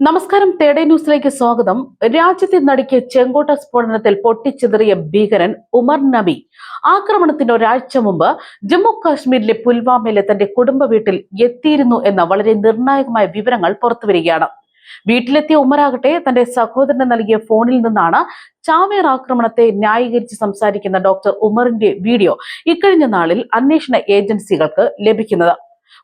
നമസ്കാരം തേടേ ന്യൂസിലേക്ക് സ്വാഗതം. രാജ്യത്തെ നടിക്ക് ചെങ്കോട്ട സ്ഫോടനത്തിൽ പൊട്ടിച്ചിതറിയ ഭീകരൻ ഉമർ നബി. ആക്രമണത്തിന് ഒരാഴ്ച മുമ്പ് ജമ്മു കാശ്മീരിലെ പുൽവാമയിലെ തന്റെ കുടുംബ വീട്ടിൽ എത്തിയിരുന്നു എന്ന വളരെ നിർണായകമായ വിവരങ്ങൾ പുറത്തുവരികയാണ്. വീട്ടിലെത്തിയ ഉമറാകട്ടെ തന്റെ സഹോദരന് നൽകിയ ഫോണിൽ നിന്നാണ് ചാവേർ ആക്രമണത്തെ ന്യായീകരിച്ച് സംസാരിക്കുന്ന ഡോക്ടർ ഉമറിന്റെ വീഡിയോ ഇക്കഴിഞ്ഞ നാളിൽ അന്വേഷണ ഏജൻസികൾക്ക് ലഭിക്കുന്നത്.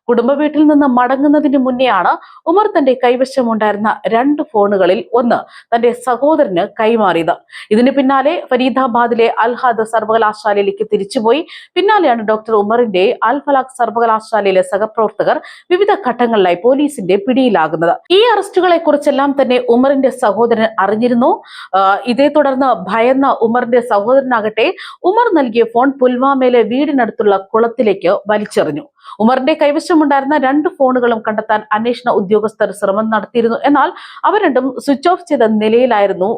കുടുംബ വീട്ടിൽ നിന്ന് മടങ്ങുന്നതിന് മുന്നെയാണ് ഉമർ തന്റെ കൈവശമുണ്ടായിരുന്ന രണ്ട് ഫോണുകളിൽ ഒന്ന് തന്റെ സഹോദരന് കൈമാറിയത്. ഇതിന് പിന്നാലെ ഫരീദാബാദിലെ അൽഹാദ് സർവകലാശാലയിലേക്ക് തിരിച്ചുപോയി. പിന്നാലെയാണ് ഡോക്ടർ ഉമറിന്റെ അൽ ഫലാഖ് സർവകലാശാലയിലെ സഹപ്രവർത്തകർ വിവിധ ഘട്ടങ്ങളിലായി പോലീസിന്റെ പിടിയിലാകുന്നത്. ഈ അറസ്റ്റുകളെ കുറിച്ചെല്ലാം തന്നെ ഉമറിന്റെ സഹോദരൻ അറിഞ്ഞിരുന്നു. ഇതേ തുടർന്ന് ഭയന്ന ഉമറിന്റെ സഹോദരനാകട്ടെ ഉമർ നൽകിയ ഫോൺ പുൽവാമയിലെ വീടിനടുത്തുള്ള കുളത്തിലേക്ക് വലിച്ചെറിഞ്ഞു. ഉമറിന്റെ കൈവശമുണ്ടായിരുന്ന രണ്ട് ഫോണുകളും കണ്ടെത്താൻ അന്വേഷണ ഉദ്യോഗസ്ഥർ ശ്രമം നടത്തിയിരുന്നു. എന്നാൽ അവ രണ്ടും സ്വിച്ച് ഓഫ് ചെയ്ത നിലയിലായിരുന്നു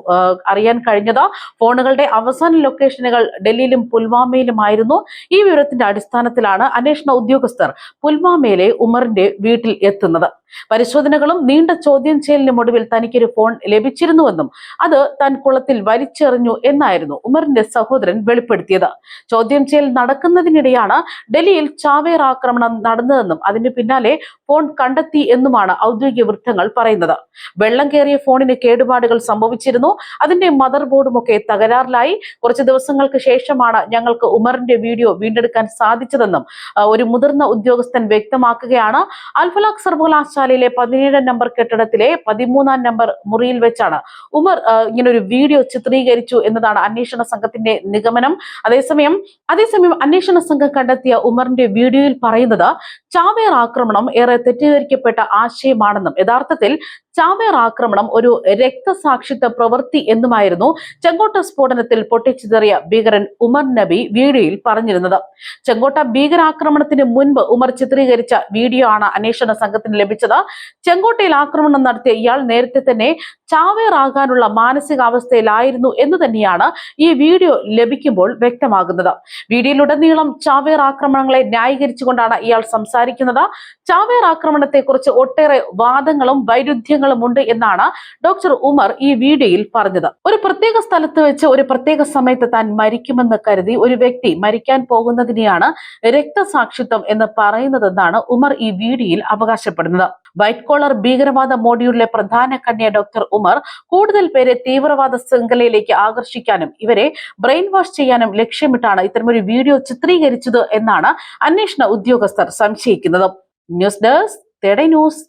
അറിയാൻ കഴിഞ്ഞത്. ഫോണുകളുടെ അവസാന ലൊക്കേഷനുകൾ ഡൽഹിയിലും പുൽവാമയിലുമായിരുന്നു. ഈ വിവരത്തിന്റെ അടിസ്ഥാനത്തിലാണ് അന്വേഷണ ഉദ്യോഗസ്ഥർ പുൽവാമയിലെ ഉമറിന്റെ വീട്ടിൽ എത്തുന്നത്. പരിശോധനകളും നീണ്ട ചോദ്യം ചെയ്യലിനും ഒടുവിൽ തനിക്കൊരു ഫോൺ ലഭിച്ചിരുന്നുവെന്നും അത് താൻ കുളത്തിൽ വലിച്ചെറിഞ്ഞു എന്നായിരുന്നു ഉമറിന്റെ സഹോദരൻ വെളിപ്പെടുത്തിയത്. ചോദ്യം ചെയ്യൽ നടക്കുന്നതിനിടെയാണ് ഡൽഹിയിൽ ചാവേർ ആക്രമണം നടന്നതെന്നും അതിന് പിന്നാലെ ഫോൺ കണ്ടെത്തി എന്നുമാണ് ഔദ്യോഗിക വൃത്തങ്ങൾ പറയുന്നത്. വെള്ളം കയറിയ ഫോണിന് കേടുപാടുകൾ സംഭവിച്ചിരുന്നു. അതിന്റെ മദർ ബോർഡും ഒക്കെ തകരാറിലായി. കുറച്ച് ദിവസങ്ങൾക്ക് ശേഷമാണ് ഞങ്ങൾക്ക് ഉമറിന്റെ വീഡിയോ വീണ്ടെടുക്കാൻ സാധിച്ചതെന്നും ഒരു മുതിർന്ന ഉദ്യോഗസ്ഥൻ വ്യക്തമാക്കുകയാണ്. അൽഫലാഖ് സർവകലാശാലയിലെ പതിനേഴാം നമ്പർ കെട്ടിടത്തിലെ പതിമൂന്നാം നമ്പർ മുറിയിൽ വെച്ചാണ് ഉമർ ഇങ്ങനെ ഒരു വീഡിയോ ചിത്രീകരിച്ചു എന്നതാണ് അന്വേഷണ സംഘത്തിന്റെ നിഗമനം. അതേസമയം അതേസമയം അന്വേഷണ സംഘം കണ്ടെത്തിയ ഉമറിന്റെ വീഡിയോയിൽ പറയുന്നത് ചാവേർ ആക്രമണം ഏറെ തെറ്റിദ്ധരിക്കപ്പെട്ട ആശയമാണെന്നും യഥാർത്ഥത്തിൽ ചാവേർ ആക്രമണം ഒരു രക്തസാക്ഷിത്വ പ്രവൃത്തി എന്നുമായിരുന്നു ചെങ്കോട്ട സ്ഫോടനത്തിൽ പൊട്ടിച്ചിതറിയ ഭീകരൻ ഉമർ നബി വീഡിയോയിൽ പറഞ്ഞിരുന്നത്. ചെങ്കോട്ട ഭീകരാക്രമണത്തിന് മുൻപ് ഉമർ ചിത്രീകരിച്ച വീഡിയോ ആണ് അന്വേഷണ സംഘത്തിന് ലഭിച്ചത്. ചെങ്കോട്ടയിൽ ആക്രമണം നടത്തിയ ഇയാൾ നേരത്തെ തന്നെ ചാവേർ ആകാനുള്ള മാനസികാവസ്ഥയിലായിരുന്നു എന്ന് തന്നെയാണ് ഈ വീഡിയോ ലഭിക്കുമ്പോൾ വ്യക്തമാകുന്നത്. വീഡിയോയിലുടനീളം ചാവേർ ആക്രമണങ്ങളെ ന്യായീകരിച്ചുകൊണ്ടാണ് ഇയാൾ സംസാരിക്കുന്നത്. ചാവേർ ആക്രമണത്തെക്കുറിച്ച് ഒട്ടേറെ വാദങ്ങളും വൈരുദ്ധ്യങ്ങളും ഉണ്ട് എന്നാണ് ഡോക്ടർ ഉമർ ഈ വീഡിയോയിൽ പറഞ്ഞത്. ഒരു പ്രത്യേക സ്ഥലത്ത് വെച്ച് ഒരു പ്രത്യേക സമയത്ത് താൻ മരിക്കുമെന്ന് കരുതി ഒരു വ്യക്തി മരിക്കാൻ പോകുന്നതിനെയാണ് രക്തസാക്ഷിത്വം എന്ന് പറയുന്നതെന്നാണ് ഉമർ ഈ വീഡിയോയിൽ അവകാശപ്പെടുന്നത്. വൈറ്റ് കോളർ ഭീകരവാദ മോഡ്യൂളിലെ പ്രധാന കന്യ ഡോക്ടർ ഉമർ കൂടുതൽ പേരെ തീവ്രവാദ ശൃംഖലയിലേക്ക് ആകർഷിക്കാനും ഇവരെ ബ്രെയിൻ വാഷ് ചെയ്യാനും ലക്ഷ്യമിട്ടാണ് ഇത്തരമൊരു വീഡിയോ ചിത്രീകരിച്ചത് എന്നാണ് അന്വേഷണ ഉദ്യോഗസ്ഥർ സംശയിക്കുന്നത്. ന്യൂസ് ഡെസ്ക് തേടേ ന്യൂസ്.